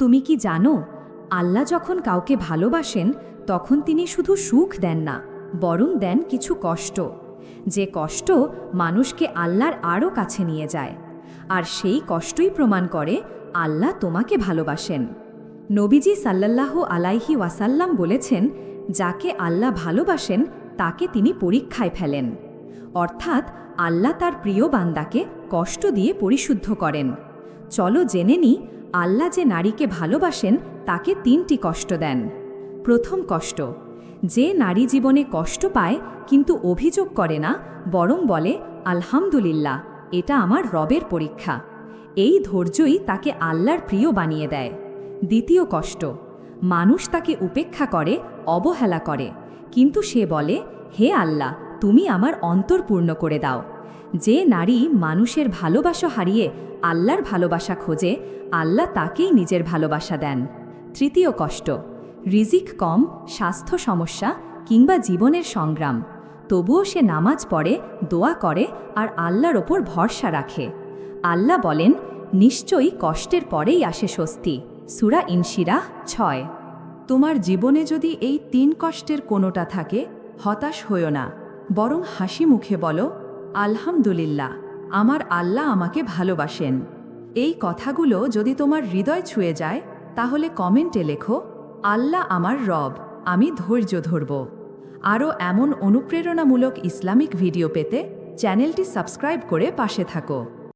তুমি কি জানো, আল্লাহ যখন কাউকে ভালোবাসেন, তখন তিনি শুধু সুখ দেন না, বরং দেন কিছু কষ্ট। যে কষ্ট মানুষকে আল্লাহর আরও কাছে নিয়ে যায়, আর সেই কষ্টই প্রমাণ করে আল্লাহ তোমাকে ভালোবাসেন। নবীজি সাল্লাল্লাহু আলাইহি ওয়াসাল্লাম বলেছেন, যাকে আল্লাহ ভালোবাসেন, তাকে তিনি পরীক্ষায় ফেলেন। অর্থাৎ আল্লাহ তার প্রিয় বান্দাকে কষ্ট দিয়ে পরিশুদ্ধ করেন। চলো জেনে নি আল্লাহ যে নারীকে ভালোবাসেন, তাকে তিনটি কষ্ট দেন। প্রথম কষ্ট, যে নারী জীবনে কষ্ট পায় কিন্তু অভিযোগ করে না, বরং বলে, আলহামদুলিল্লাহ, এটা আমার রবের পরীক্ষা। এই ধৈর্যই তাকে আল্লাহর প্রিয় বানিয়ে দেয়। দ্বিতীয় কষ্ট, মানুষ তাকে উপেক্ষা করে, অবহেলা করে। কিন্তু সে বলে, হে আল্লাহ, তুমি আমার অন্তর পূর্ণ করে দাও। যে নারী মানুষের ভালোবাসা হারিয়ে আল্লাহর ভালোবাসা খোঁজে, আল্লাহ তাকেই নিজের ভালোবাসা দেন। তৃতীয় কষ্ট, রিজিক কম, স্বাস্থ্য সমস্যা কিংবা জীবনের সংগ্রাম। তবুও সে নামাজ পড়ে, দোয়া করে আর আল্লাহর ওপর ভরসা রাখে। আল্লাহ বলেন, নিশ্চয়ই কষ্টের পরেই আসে স্বস্তি। সুরা ইনশিরা ছয়। তোমার জীবনে যদি এই তিন কষ্টের কোনোটা থাকে, হতাশ হইও না। বরং হাসি মুখে বলো, আলহামদুলিল্লাহ। আমার আল্লাহ আমাকে ভালোবাসেন। এই কথাগুলো যদি তোমার হৃদয় ছুঁয়ে যায়, তাহলে কমেন্টে লেখো, আল্লাহ আমার রব, আমি ধৈর্য ধরব। আরও এমন অনুপ্রেরণামূলক ইসলামিক ভিডিও পেতে চ্যানেলটি সাবস্ক্রাইব করে পাশে থাকো।